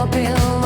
your bill.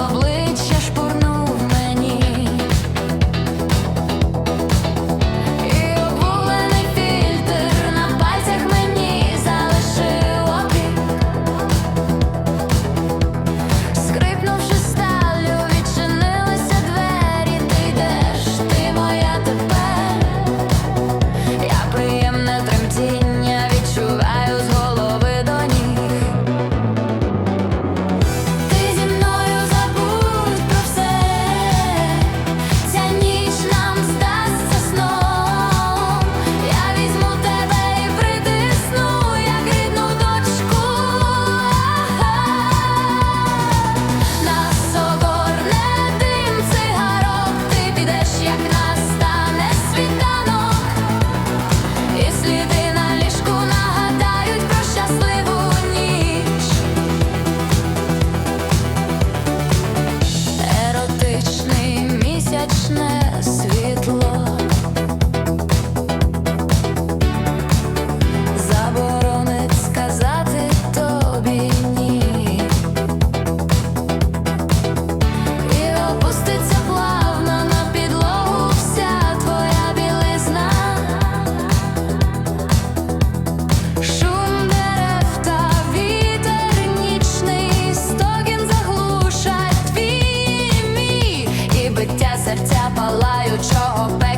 знаю, чого пе.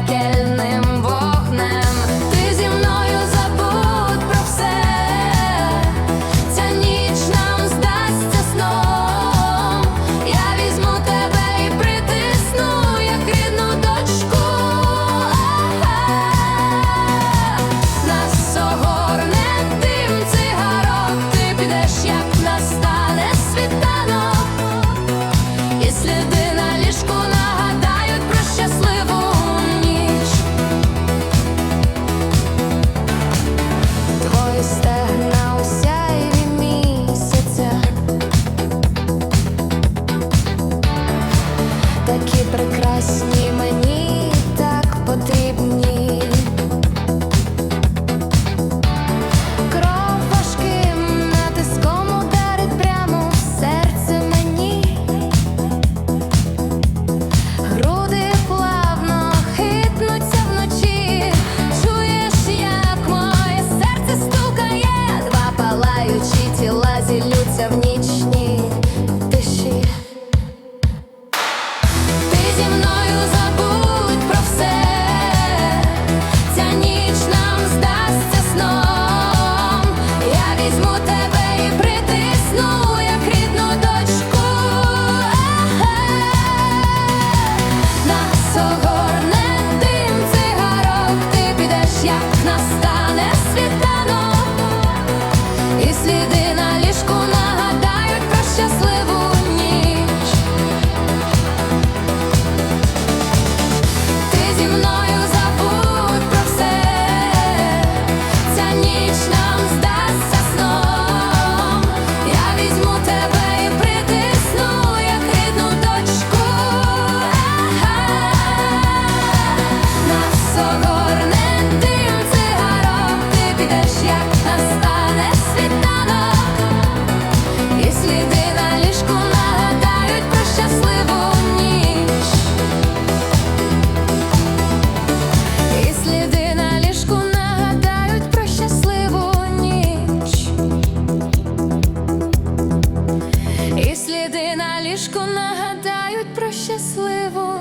прекрасні мені так потрібні. Кров важким натиском ударить прямо серце мені. Груди плавно хитнуться вночі. Чуєш, як моє серце стукає, два палаючі тіла зілються в ніч. сліди на ліжку нагадають про щасливу.